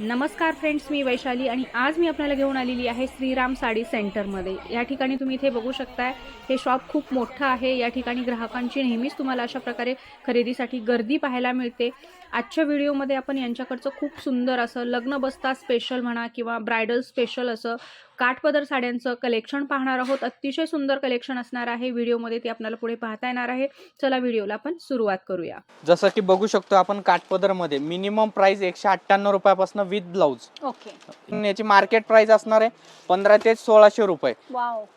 नमस्कार फ्रेंड्स मी वैशाली आणि आज मी आपल्याला घेऊन आलेली आहे श्रीराम साडी सेंटरमध्ये या ठिकाणी तुम्ही इथे बघू शकताय हे शॉप खूप मोठं आहे. या ठिकाणी ग्राहकांची नेहमीच तुम्हाला अशा प्रकारे खरेदीसाठी गर्दी पाहायला मिळते. आजच्या व्हिडिओमध्ये आपण यांच्याकडचं खूप सुंदर असं लग्न बसता स्पेशल म्हणा किंवा ब्रायडल स्पेशल असं काठपदर साड्यांचं कलेक्शन पाहणार आहोत. अतिशय सुंदर कलेक्शन असणार आहे. व्हिडिओमध्ये ते आपल्याला पुढे पाहता येणार आहे. चला व्हिडिओला आपण सुरुवात करूया. जसं की बघू शकतो आपण काठपदरमध्ये मिनिमम प्राइस एकशे अठ्ठ्याण्णव रुपयापासून विथ ब्लाऊज ओके. याची मार्केट प्राइस असणार आहे पंधरा ते सोळाशे रुपये.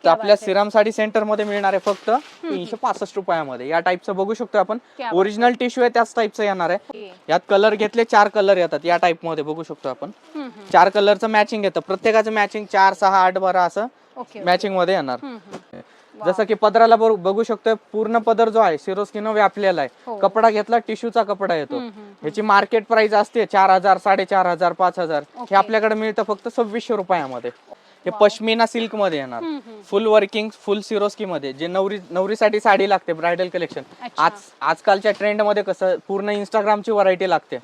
तर आपल्या सिराम साडी सेंटरमध्ये मिळणार आहे फक्त तीनशे पासष्ट रुपयामध्ये. या टाईपचं बघू शकतो आपण. ओरिजिनल टिश्यू आहे. त्याच टाईपचं येणार आहे. यात कलर घेतले चार कलर येतात या टाईपमध्ये. बघू शकतो आपण. चार कलरचं मॅचिंग येतं. प्रत्येकाचं मॅचिंग चार सहा आठ बारा असं मॅचिंगमध्ये येणार. जसं की पदराला बघू शकतोय पूर्ण पदर जो आहे सिरोस्किनो व्यापलेला हो. आहे कपडा घेतला टिश्यूचा कपडा येतो. ह्याची मार्केट प्राइस असते चार हजार साडेचार हजार पाच हजार. हे. आपल्याकडे मिळतं फक्त सव्वीसशे रुपयामध्ये. हे पश्मिना सिल्कमध्ये येणार फुल वर्किंग फुल सिरोस्की मध्ये जे नवरी नवरीसाठी साडी लागते ब्रायडल कलेक्शन. आज आजकालच्या ट्रेंडमध्ये कसं पूर्ण इंस्टाग्रामची व्हरायटी लागते.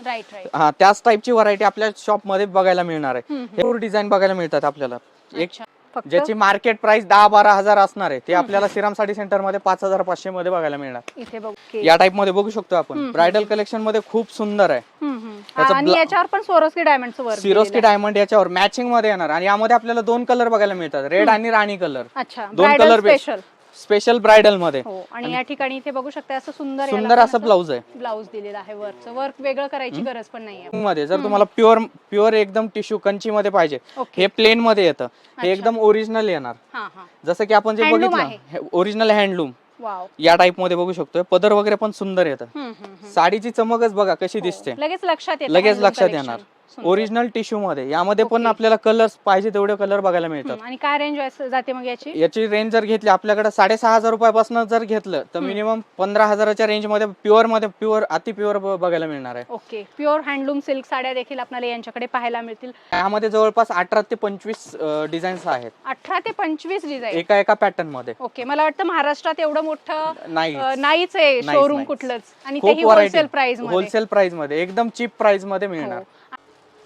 हा त्याच टाईपची व्हरायटी आपल्या शॉपमध्ये बघायला मिळणार आहे. हे डिझाईन बघायला मिळतात आपल्याला. एक फक्त? ज्याची मार्केट प्राइस दहा बारा हजार असणार आहे ते आपल्याला श्रीराम साडी सेंटरमध्ये पाच हजार पाचशे मध्ये बघायला मिळणार. इथे बघ ओके. या टाइपमध्ये बघू शकतो आपण. ब्रायडल कलेक्शनमध्ये खूप सुंदर आहे. हम्म, हम्म. याचं आणि ब्ला- याच्यावर पण सोरोस्की डायमंडचं वर्क सिरोस्की डायमंड याच्यावर मॅचिंगमध्ये येणार. आणि यामध्ये आपल्याला दोन कलर बघायला मिळतात. रेड आणि राणी कलर अच्छा दोन ब्रायडल base. स्पेशल स्पेशल ब्रायडलमध्ये. हो आणि या ठिकाणी इथे बघू शकता असं सुंदर सुंदर असं ब्लाऊज आहे. ब्लाऊज दिलेलं आहे वर्कचं वर्क वेगळं करायची गरज पण नाहीये. मध्ये जर तुम्हाला प्युअर प्युअर एकदम टिश्यू कंची मध्ये पाहिजे. हे प्लेन मध्ये येतं. हे एकदम ओरिजिनल येणार. हा हा. जसं की आपण जे. बघितलं ओरिजिनल हँडलूम या टाइपमध्ये बघू शकतोय. पदर वगैरे पण सुंदर येतं. साडीची चमकच बघा कशी दिसते. लगेच लक्षात लगेच लक्षात. येणार. ओरिजिनल टिश्यू मध्ये. यामध्ये पण आपल्याला कलर पाहिजे तेवढे कलर बघायला मिळतात. आणि काय रेंज जाते मग याची? याची रेंज जर घेतली आपल्याकडे साडेसहा हजार रुपयापासून जर घेतलं तर मिनिमम पंधरा हजाराच्या रेंजमध्ये प्युअरमध्ये प्युअर अति प्युअर बघायला मिळणार आहे. ओके प्युअर हँडलूम सिल्क साड्या देखील आपल्याला यांच्याकडे पाहायला मिळतील. यामध्ये जवळपास अठरा ते पंचवीस डिझाईन्स आहेत. अठरा ते पंचवीस डिझाईन एका एका पॅटर्नमध्ये. ओके मला वाटतं महाराष्ट्रात एवढं मोठं नाहीच. आहे शोरूम. कुठलंच. आणि होलसेल प्राइस होलसेल प्राइसमध्ये. एकदम चीप प्राइसमध्ये मिळणार. हो.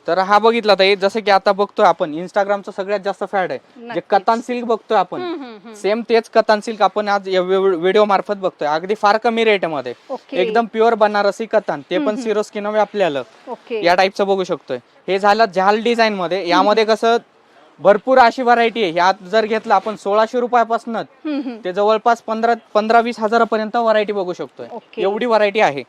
तर हा बघितला तर जसं की आता बघतोय आपण इंस्टाग्रामचं सगळ्यात जास्त फॅड आहे. जे. कतान सिल्क बघतोय आपण. सेम तेच कतान सिल्क आपण आज व्हिडिओ मार्फत बघतोय. अगदी फार कमी रेटमध्ये. एकदम प्युअर बनारसी कतान ते पण सिरोस्किन आपल्याला. ओके. या टाईपचं बघू शकतोय. हे झालं झाल डिझाईन मध्ये. यामध्ये कसं भरपूर अशी व्हरायटी आहे. यात जर घेतलं आपण सोळाशे रुपयापासून. ते जवळपास पंधरा पंधरा वीस हजारापर्यंत व्हरायटी बघू शकतोय. एवढी व्हरायटी आहे.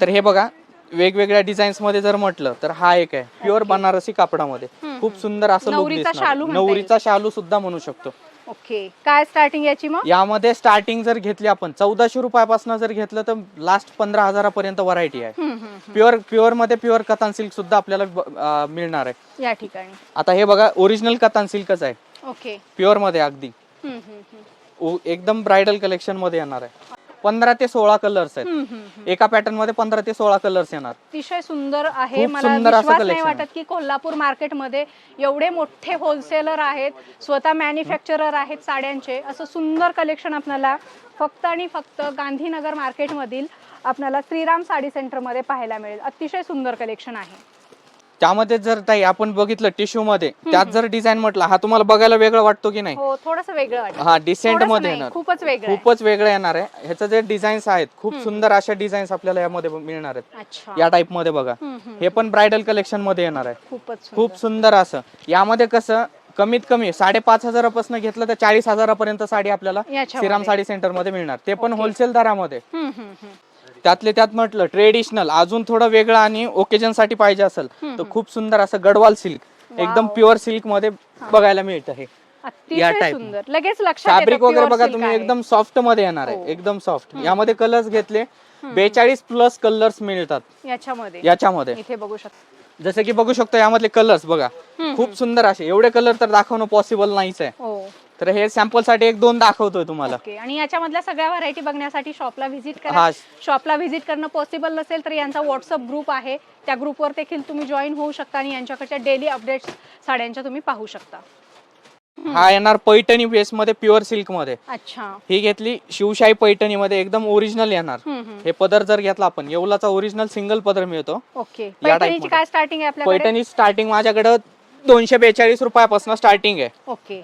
तर हे बघा वेगवेगळ्या डिझाईन्समध्ये जर म्हटलं तर हा एक आहे. प्युअर बनारसी कापडामध्ये. खूप सुंदर असं नवरीचा दिसणार. शालू म्हणता. नवरीचा शालू सुद्धा म्हणू शकतो. ओके काय स्टार्टिंग याची मग? यामध्ये स्टार्टिंग जर घेतली आपण चौदाशे रुपयापासून जर घेतलं तर लास्ट पंधरा हजारापर्यंत व्हरायटी आहे. हम्म, हम्म, प्युअर प्युअरमध्ये प्युअर कतान सिल्क सुद्धा आपल्याला ब- अं, मिळणार आहे. हम्म. या ठिकाणी. आता हे बघा ओरिजिनल कतान सिल्कच आहे. ओके प्युअरमध्ये अगदी. हम्म, हम्म, हम्म. ओ- एकदम ब्रायडल कलेक्शनमध्ये येणार आहे. पंधरा ते सोळा कलर्स आहेत. हम्म, हम्म, हम्म. एका पॅटर्नमध्ये पंधरा ते सोळा कलर्स येणार. अतिशय सुंदर आहे. खूप मला सुंदर असं विश्वास नाही collection आहे. वाटत की कोल्हापूर मार्केटमध्ये एवढे मोठे होलसेलर आहेत स्वतः मॅन्युफॅक्चरर आहेत साड्यांचे. असं सुंदर कलेक्शन आपल्याला फक्त आणि फक्त गांधीनगर मार्केटमधील आपल्याला श्रीराम साडी सेंटरमध्ये पाहायला मिळेल. अतिशय सुंदर कलेक्शन आहे. त्यामध्ये जर ताई आपण बघितलं टिश्यू मध्ये त्यात जर डिझाईन म्हटलं हा तुम्हाला बघायला वेगळं वाटतो की नाही? हो थोडस वेगळं वाटतं. हा डिसेंट थोडंसं मध्ये नाही, येणार. खूपच वेगळं आहे. खूपच वेगळं येणार आहे. ह्याचं जे डिझाईन्स आहेत खूप सुंदर अशा डिझाईन्स आपल्याला यामध्ये मिळणार आहेत. अच्छा. या टाइपमध्ये बघा. हम्म, हम्म. हे पण ब्रायडल कलेक्शनमध्ये येणार आहे. खूपच सुंदर. खूप सुंदर असं. यामध्ये कसं कमीत कमी साडेपाच हजारापासून घेतलं तर चाळीस हजारापर्यंत साडी आपल्याला याच्यामध्ये. श्रीराम साडी सेंटरमध्ये मिळणार. ते पण होलसेल दरामध्ये. हम्म, हम्म, हम्म. त्यातले त्यात म्हटलं ट्रेडिशनल अजून थोडं वेगळं आणि ओकेजनसाठी पाहिजे असेल तर खूप सुंदर असं गडवाल सिल्क एकदम प्युअर सिल्कमध्ये बघायला मिळतं हे. या. सुंदर. लगेच फॅब्रिक वगैरे बघा तुम्ही आहे. एकदम सॉफ्टमध्ये येणार हो. आहे एकदम सॉफ्ट यामध्ये कलर्स घेतले. बेचाळीस प्लस कलर्स मिळतात. याच्यामध्ये. याच्यामध्ये. इथे बघू शकतो जसे की बघू शकतो यामधले कलर्स बघा. खूप सुंदर असे. एवढे कलर तर दाखवणं पॉसिबल नाहीच आहे. हो. तर हे सॅम्पलसाठी एक दोन दाखवतोय तुम्हाला. ओके आणि याच्यामधल्या सगळ्या व्हरायटी बघण्यासाठी शॉपला व्हिजिट करा. हा. शॉपला व्हिजिट करणं पॉसिबल नसेल तर यांचा व्हॉट्सअप ग्रुप आहे. त्या ग्रुपवर देखील तुम्ही जॉईन होऊ शकता आणि यांच्याकडच्या डेली अपडेट्स साड्यांच्या तुम्ही पाहू शकता. हा येणार पैठणी बेस मध्ये प्युअर सिल्कमध्ये. अच्छा. ही घेतली शिवशाही पैठणी मध्ये एकदम ओरिजिनल येणार. हम्म, हम्म. हे पदर जर घेतला आपण येवलाचा ओरिजिनल सिंगल पदर मिळतो. ओके. पैठणीची. काय स्टार्टिंग आहे आपल्याकडे? पैठणी स्टार्टिंग माझ्याकडे दोनशे बेचाळीस रुपयापासून स्टार्टिंग आहे. ओके.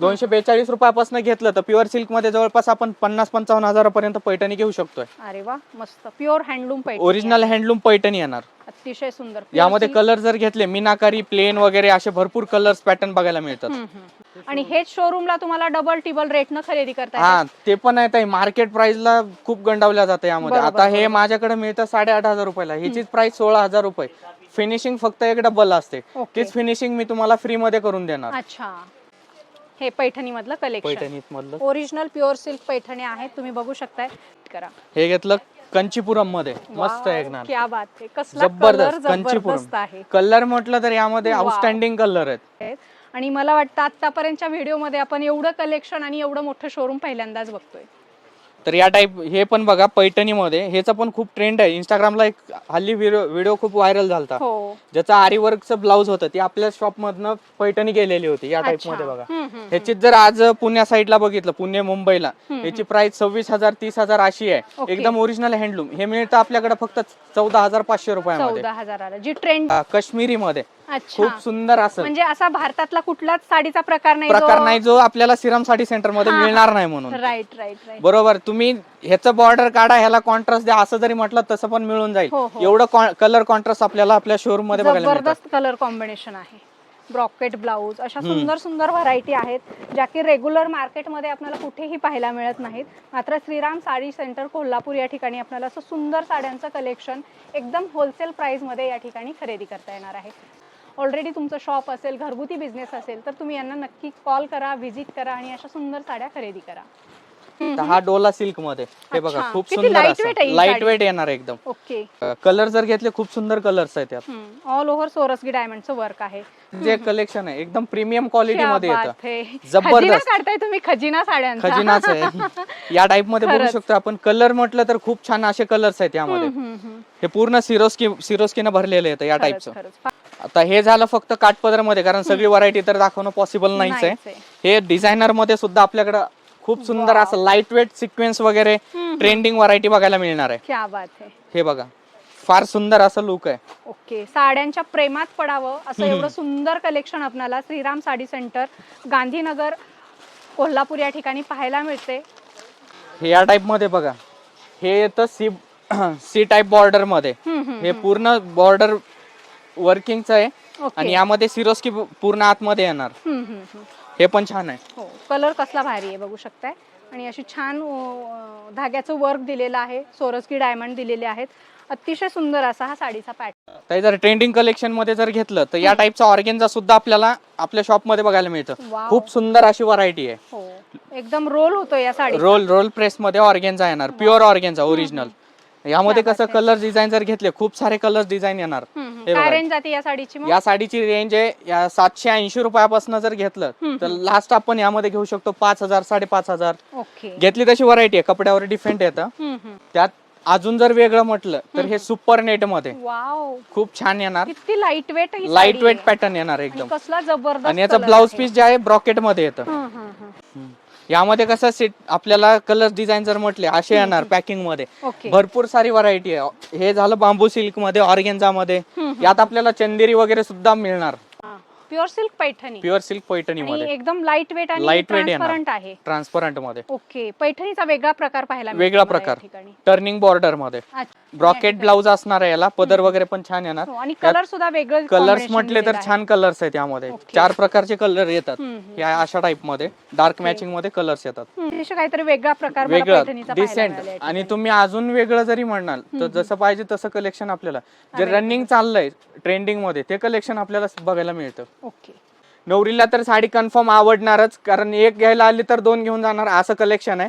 दोनशे बेचाळीस रुपयापासून घेतलं तर प्युअर सिल्कमध्ये जवळपास आपण पन्नास पंचावन्न हजारापर्यंत पैठणी घेऊ शकतोय. अरे वा मस्त. Pure handloom Paithani. Original handloom Paithani येणार. अतिशय सुंदर. Pure यामध्ये silk. कलर जर घेतले मीनाकारी प्लेन वगैरे असे भरपूर कलर्स पॅटर्न बघायला मिळतात. हम्म, हम्म. आणि हेच शोरूमला तुम्हाला डबल टिबल रेट न खरेदी करता हा येते. ते पण आहे ताई. मार्केट प्राइसला खूप गंडावल्या जातं यामध्ये. बरोबर, आता हे. माझ्याकडे मिळतं साडेआठ हजार रुपयाला. ह्याचीच प्राइस सोळा हजार रुपये. फिनिशिंग फक्त एक डबल असते. तीच फिनिशिंग मी तुम्हाला फ्री मध्ये करून देणार. अच्छा. हे पैठणी मधलं कलेक्शन पैठणीत मधलं ओरिजिनल प्युअर सिल्क पैठणी आहेत तुम्ही बघू शकताय. करा. हे घेतलं कंचीपुरममध्ये मस्त आहे एक ना क्या बात आहे. कसला कलर जबरदस्त जबरदस्त कंचीपुरम. आहे. कलर म्हटलं तर यामध्ये. आउटस्टँडिंग कलर आहेत. आहेत. आणि मला वाटतं आतापर्यंतच्या व्हिडिओमध्ये आपण एवढं कलेक्शन आणि एवढं मोठं शोरूम पहिल्यांदाच बघतोय. तर या टाईप हे पण बघा पैठणीमध्ये. ह्याचा पण खूप ट्रेंड आहे. इंस्टाग्रामला एक हल्ली व्हिडिओ खूप व्हायरल झालता. हो. ज्याचं आरी वर्कचं ब्लाऊज होतं ती आपल्या शॉप मधनं पैठणी गेलेली होती या टाईप. मध्ये बघा. ह्याची जर आज पुण्या साईडला बघितलं पुणे मुंबईला याची प्राइस सव्वीस हजार तीस हजार अशी आहे. एकदम ओरिजिनल हँडलूम हे मिळतं आपल्याकडे फक्त चौदा हजार पाचशे रुपयामध्ये. जी ट्रेंड काश्मीरी मध्ये अच्छा. खूप सुंदर असं. म्हणजे असा भारतातला कुठलाच साडीचा प्रकार नाही प्रकार नाही जो आपल्याला सिरम साडी सेंटरमध्ये मिळणार नाही म्हणून. राईट राईट राईट बरोबर तुम्ही ह्याचं बॉर्डर काढा ह्याला कॉन्ट्रास्ट द्या असं जरी म्हटलं तसं पण मिळून जाईल. हो, हो. एवढं कलर कॉन्ट्रास्ट आपल्याला आपल्या शोरूममध्ये बघायला मिळतात जबरदस्त कलर कॉम्बिनेशन आहे. ब्रॉकेट ब्लाऊज अशा सुंदर सुंदर व्हरायटी आहेत ज्या की रेग्युलर मार्केटमध्ये आपल्याला कुठेही पाहायला मिळत नाहीत. मात्र श्रीराम साडी सेंटर कोल्हापूर या ठिकाणी आपल्याला असं सुंदर साड्यांचं कलेक्शन एकदम होलसेल प्राईजमध्ये या ठिकाणी खरेदी करता येणार आहे. ऑलरेडी तुमचं शॉप असेल घरगुती बिझनेस असेल तर तुम्ही यांना नक्की कॉल करा व्हिजिट करा आणि अशा सुंदर साड्या खरेदी करा. हा डोला सिल्कमध्ये हे बघा अच्छा. खूप किती सुंदर lightweight आहे असं ही लाइट साडी. वेट येणार एकदम. ओके. कलर जर घेतले खूप सुंदर कलर्स आहेत यात. ऑल ओव्हर सोरसगी डायमंडचं वर्क आहे. जे कलेक्शन आहे एकदम प्रीमियम क्वालिटी क्या मध्ये बात येतं है. जबरदस्त. काढताय तुम्ही खजिना साड्यांचा. खजिनाच आहे. या टाइपमध्ये बघू खरंच. शकतो आपण. कलर म्हटलं तर खूप छान असे कलर्स आहेत यामध्ये. हम्म, हम्म. हे पूर्ण सिरोस्की सिरोस्कीनं भरलेले येतं या खरंच, खरंच. आता हे झालं फक्त काठपदरमध्ये कारण सगळी व्हरायटी तर दाखवणं पॉसिबल नाहीच आहे. हे डिझायनरमध्ये सुद्धा आपल्याकडे खूप सुंदर असं लाइट वेट सिक्वेन्स वगैरे ट्रेंडिंग व्हरायटी बघायला मिळणार आहे. क्या बात आहे. हे बघा फार सुंदर असं लुक आहे. ओके साड्यांच्या प्रेमात पडावं असं एवढं सुंदर कलेक्शन आपल्याला श्रीराम साडी सेंटर गांधीनगर कोल्हापूर या ठिकाणी पाहायला मिळते. हे या टाइपमध्ये बघा. हे येतं सी सी टाइप बॉर्डरमध्ये. हे पूर्ण बॉर्डर वर्किंगचं आहे. आणि यामध्ये सिरोस्की पूर्ण आतमध्ये येणार. हे पण छान आहे. हो कलर कसला भारी आहे बघू शकताय. आणि अशी छान धाग्याचं वर्क दिलेलं आहे. सोरसकी डायमंड दिलेले आहेत. अतिशय सुंदर असा हा साडीचा पॅटर्न तर जर ट्रेंडिंग कलेक्शनमध्ये जर घेतलं तर या टाईपचा ऑर्गेनचा सुद्धा आपल्याला आपल्या शॉपमध्ये बघायला मिळतं. खूप सुंदर अशी व्हरायटी आहे. हो. एकदम रोल होतो या साडी रोल रोल प्रेस मध्ये ऑर्गेन्झा येणार. प्युअर ऑर्गेन्झा ओरिजिनल यामध्ये कसं. कलर डिझाईन जर घेतले खूप सारे कलर डिझाईन येणार. हे काय बघा. रेंज जाते या साडीची मग? या साडीची रेंज आहे या सातशे ऐंशी रुपयापासून जर घेतलं तर लास्ट आपण यामध्ये घेऊ शकतो पाच हजार साडेपाच हजार. ओके. घेतली तशी व्हरायटी आहे कपड्यावर डिफेंट येतं हम्म, हम्म. त्यात अजून जर वेगळं म्हटलं तर हे सुपर नेटमध्ये. वाव खूप छान येणार. किती light weight light weight pattern येणार एकदम. कसला जबरदस्त आणि याचं color आहे. पीस जे आहे ब्रॉकेटमध्ये येतं. हम्म. यामध्ये कसं सेट आपल्याला कलर डिझाईन जर म्हटले असे येणार पॅकिंगमध्ये. भरपूर सारी व्हरायटी आहे. हे झालं बांबू सिल्कमध्ये ऑर्गेन्झा मध्ये. यात आपल्याला चंदेरी वगैरे सुद्धा मिळणार. Pure silk Paithani. Pure silk Paithani मध्ये. एकदम लाइट वेट आणि weight येणार. ट्रान्सपरंट आहे. ट्रान्सपरंटमध्ये. ओके. पैठणीचा वेगळा प्रकार पाहायला वेगळा प्रकार. टर्निंग बॉर्डरमध्ये. ब्रॉकेट ब्लाऊज असणार आहे याला. पदर वगैरे पण छान येणार. हो, आणि कलर सुद्धा वेगळं कलर्स combination म्हटले तर दिलेलं. छान कलर्स आहेत यामध्ये. चार प्रकारचे कलर येतात. या अशा टाइपमध्ये. डार्क मॅचिंगमध्ये कलर्स येतात. हम्म, काहीतरी वेगळा प्रकार मला वेगळं पाहायला डिसेंट मिळाला आणि. तुम्ही अजून वेगळं जरी म्हणाल तर जसं पाहिजे तसं कलेक्शन आपल्याला. जे रनिंग चाललंय ट्रेंडिंगमध्ये ते कलेक्शन आपल्याला बघायला मिळतं. ओके नवरीला तर साडी कन्फर्म आवडणारच कारण एक घ्यायला आली तर दोन घेऊन जाणार असं कलेक्शन आहे.